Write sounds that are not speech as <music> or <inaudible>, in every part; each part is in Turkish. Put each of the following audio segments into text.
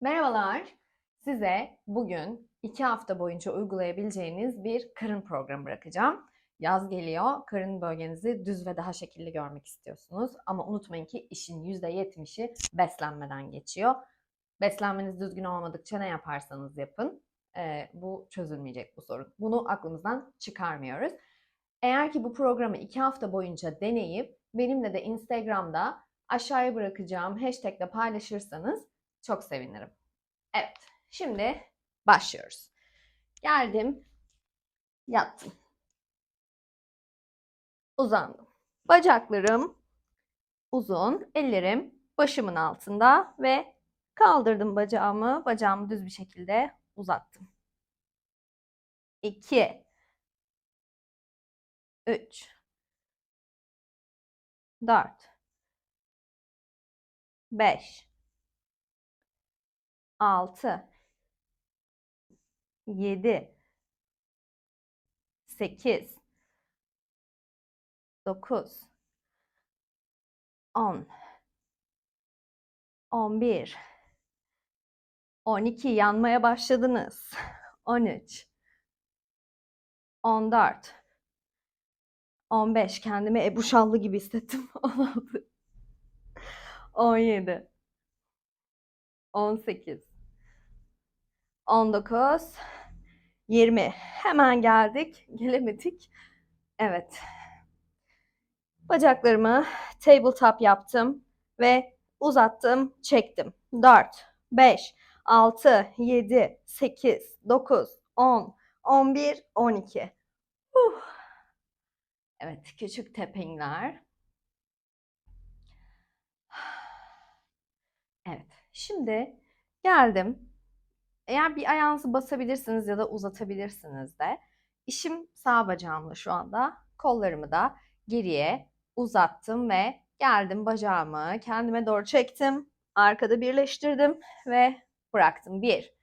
Merhabalar. Size bugün iki hafta boyunca uygulayabileceğiniz bir karın programı bırakacağım. Yaz geliyor, karın bölgenizi düz ve daha şekilli görmek istiyorsunuz. Ama unutmayın ki işin %70'i beslenmeden geçiyor. Beslenmeniz düzgün olmadıkça ne yaparsanız yapın, e, bu çözülmeyecek bu sorun. Bunu aklımızdan çıkarmıyoruz. Eğer ki bu programı iki hafta boyunca deneyip benimle de Instagram'da aşağıya bırakacağım hashtagle paylaşırsanız çok sevinirim. Evet, şimdi başlıyoruz. Geldim, yattım. Uzandım. Bacaklarım uzun, ellerim başımın altında ve kaldırdım bacağımı, bacağımı düz bir şekilde uzattım. 2 3 4 5 6 7 8 9 10 11 12 yanmaya başladınız. 13 14 15 kendimi Ebu Şallı gibi hissettim. 16 17 18 19 20 hemen geldik gelemedik. Evet. Bacaklarımı tabletop yaptım ve uzattım çektim. 4 5 6 7 8 9 10 11 12 Huh. evet küçük tappingler evet şimdi geldim eğer bir ayağınızı basabilirsiniz ya da uzatabilirsiniz de. İşim sağ bacağımla şu anda. Kollarımı da geriye uzattım ve geldim bacağımı kendime doğru çektim. Arkada birleştirdim ve bıraktım. Bir,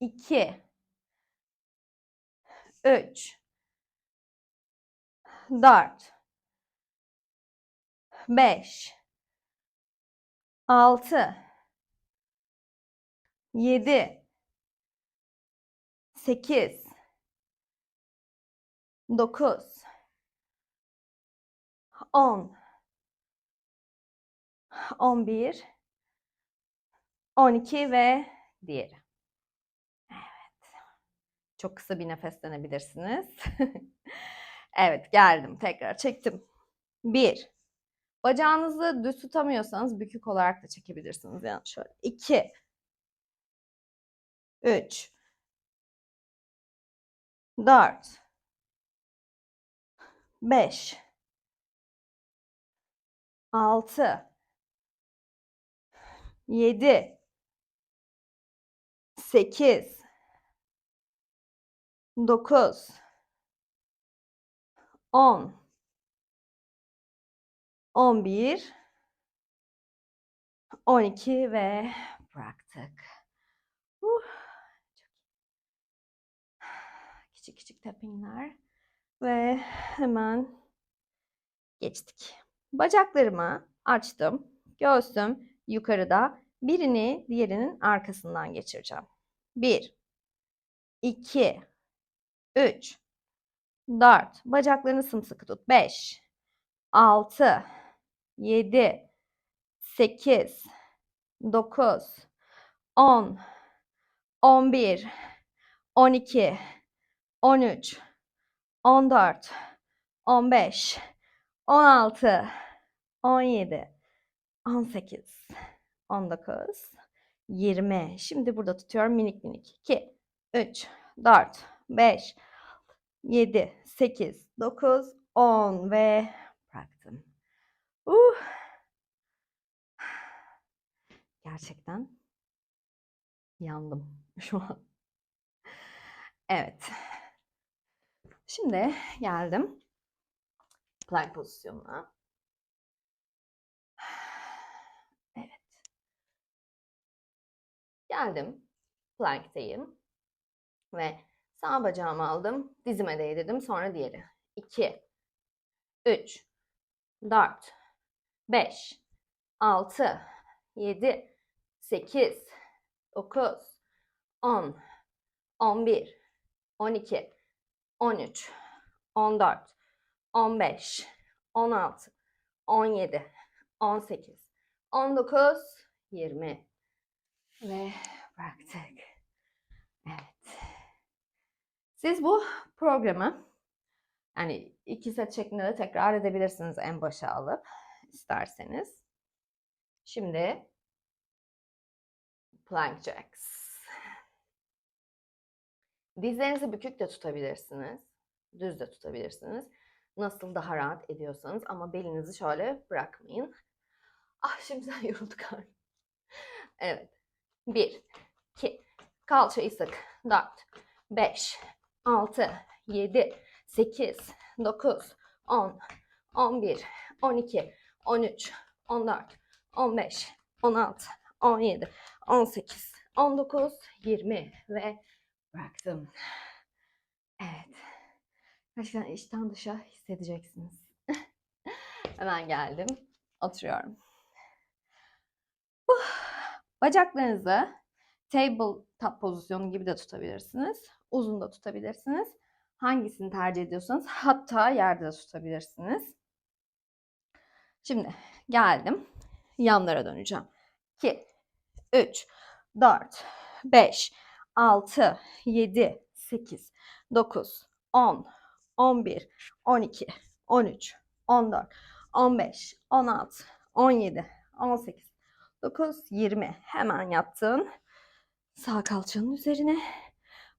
iki, üç, dört, beş, altı, 7 8 9 10 11 12 ve diğeri. Evet. Çok kısa bir nefeslenebilirsiniz. <laughs> evet, geldim. Tekrar çektim. 1 Bacağınızı düz tutamıyorsanız bükük olarak da çekebilirsiniz. Yani şöyle. 2 3 4 5 6 7 8 9 10 11 12 ve bıraktık. Uh. Küçük küçük tappingler ve hemen geçtik. Bacaklarımı açtım. Göğsüm yukarıda. Birini diğerinin arkasından geçireceğim. 1 2 3 4 Bacaklarını sımsıkı tut. 5 6 7 8 9 10 11 12 13 14 15 16 17 18 19 20 Şimdi burada tutuyorum minik minik. 2 3 4 5 7 8 9 10 ve bıraktım. Uh. Gerçekten yandım şu an. Evet. Şimdi geldim plank pozisyonuna. <sighs> Evet. Geldim. Plankteyim. Ve sağ bacağımı aldım. Dizime değdirdim. Sonra diğeri. 2 3 4 5 6 7 8, 9, 10, 11, 12, 13, 14, 15, 16, 17, 18, 19, 20 ve bıraktık. Evet. Siz bu programı yani iki set şeklinde de tekrar edebilirsiniz en başa alıp isterseniz. Şimdi plank jacks. Dizlerinizi bükük de tutabilirsiniz. Düz de tutabilirsiniz. Nasıl daha rahat ediyorsanız ama belinizi şöyle bırakmayın. Ah şimdiden <laughs> yorulduk artık. Evet. 1, 2, kalçayı sık. 4, 5, 6, 7, 8, 9, 10, 11, 12, 13, 14, 15, 16, 17, 18, 19, 20 ve bıraktım. Evet. Gerçekten içten dışa hissedeceksiniz. <laughs> Hemen geldim. Oturuyorum. Uh, Bacaklarınızı table top pozisyonu gibi de tutabilirsiniz. Uzun da tutabilirsiniz. Hangisini tercih ediyorsanız hatta yerde de tutabilirsiniz. Şimdi geldim. Yanlara döneceğim. 2, 3, 4, 5, 6, 7, 8, 9, 10, 11, 12, 13, 14, 15, 16, 17, 18, 9, 20. Hemen yattın. Sağ kalçanın üzerine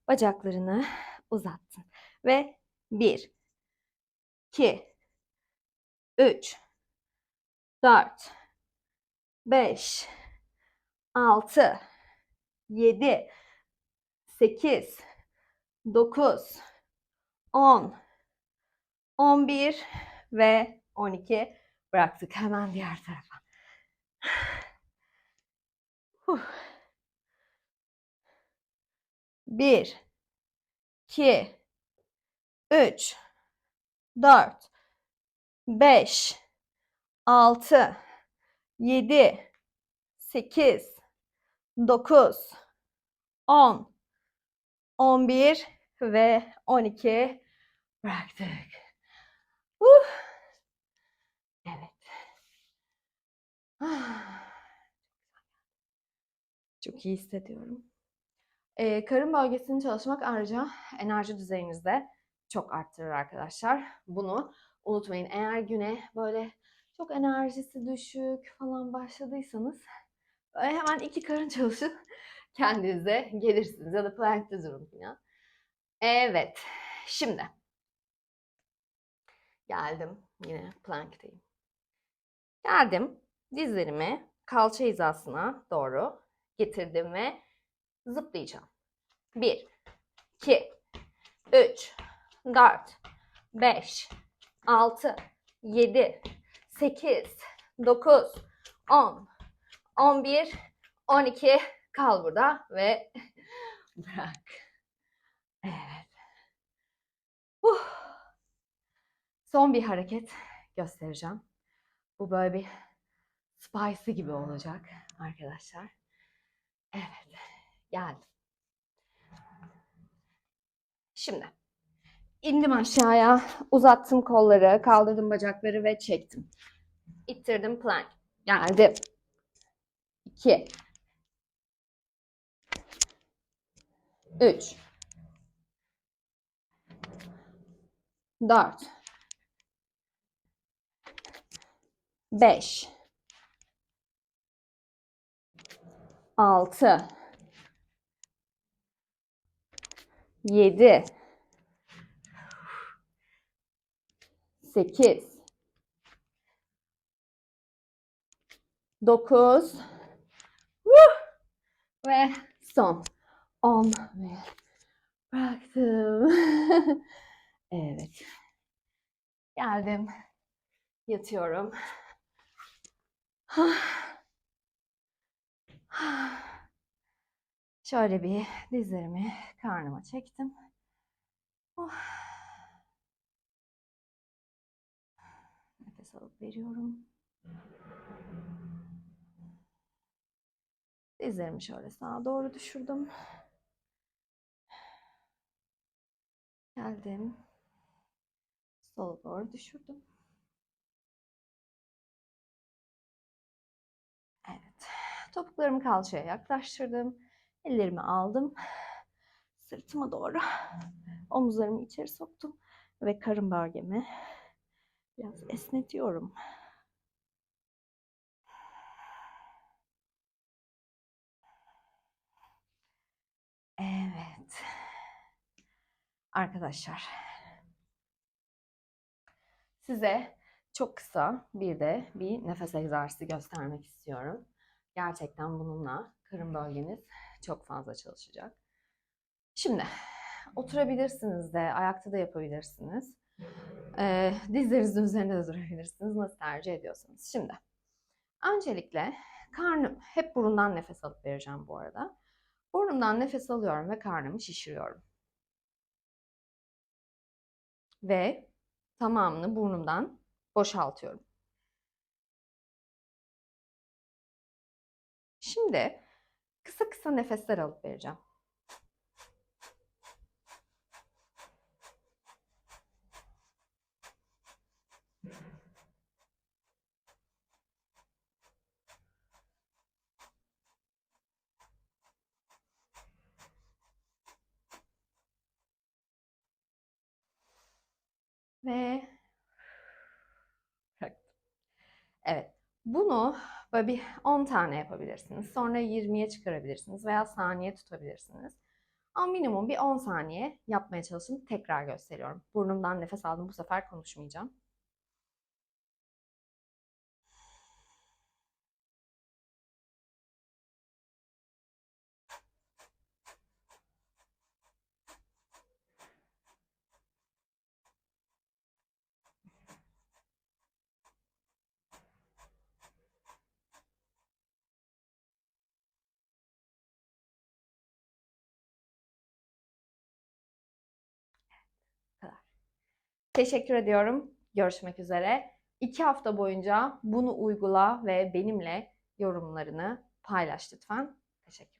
bacaklarını uzattın. Ve 1, 2, 3, 4, 5, 6, 7, 8, 9, 10, 11 ve 12 bıraktık. Hemen diğer tarafa. 1, 2, 3, 4, 5, 6, 7, 8, 9, 10, 11 ve 12 bıraktık. Uh. Evet. <sighs> Çok iyi hissediyorum. Ee, karın bölgesini çalışmak ayrıca enerji düzeyinizde çok arttırır arkadaşlar. Bunu unutmayın. Eğer güne böyle çok enerjisi düşük falan başladıysanız hemen iki karın çalışıp kendinize gelirsiniz ya da plankte durun falan. Evet. Şimdi geldim. Yine planktayım. Geldim. Dizlerimi kalça hizasına doğru getirdim ve zıplayacağım. 1, 2, 3, 4, 5, 6, 7, 8, 9, 10, 11, 12 kal burada ve <laughs> bırak. Evet. Uh. Son bir hareket göstereceğim. Bu böyle bir spicy gibi olacak arkadaşlar. Evet. Geldim. Şimdi indim aşağıya, uzattım kolları, kaldırdım bacakları ve çektim. İttirdim plank. Geldim. 2 3 4 5 6 7 8 9 ve son 10 ve bıraktım. <laughs> evet. Geldim. Yatıyorum. <sighs> Şöyle bir dizlerimi karnıma çektim. Oh. Nefes alıp veriyorum. Dizlerimi şöyle sağa doğru düşürdüm. Geldim. Sola doğru düşürdüm. Evet. Topuklarımı kalçaya yaklaştırdım. Ellerimi aldım. Sırtıma doğru. Omuzlarımı içeri soktum. Ve karın bölgemi biraz esnetiyorum. Evet. Arkadaşlar. Size çok kısa bir de bir nefes egzersizi göstermek istiyorum. Gerçekten bununla karın bölgeniz çok fazla çalışacak. Şimdi oturabilirsiniz de, ayakta da yapabilirsiniz. Ee, dizlerinizin üzerinde de durabilirsiniz. Nasıl tercih ediyorsanız. Şimdi öncelikle karnım, hep burundan nefes alıp vereceğim bu arada. Burnumdan nefes alıyorum ve karnımı şişiriyorum. Ve tamamını burnumdan boşaltıyorum. Şimdi kısa kısa nefesler alıp vereceğim. Ve bıraktım. Evet. Bunu böyle bir 10 tane yapabilirsiniz. Sonra 20'ye çıkarabilirsiniz veya saniye tutabilirsiniz. Ama minimum bir 10 saniye yapmaya çalışın. Tekrar gösteriyorum. Burnumdan nefes aldım. Bu sefer konuşmayacağım. Teşekkür ediyorum. Görüşmek üzere. İki hafta boyunca bunu uygula ve benimle yorumlarını paylaş lütfen. Teşekkür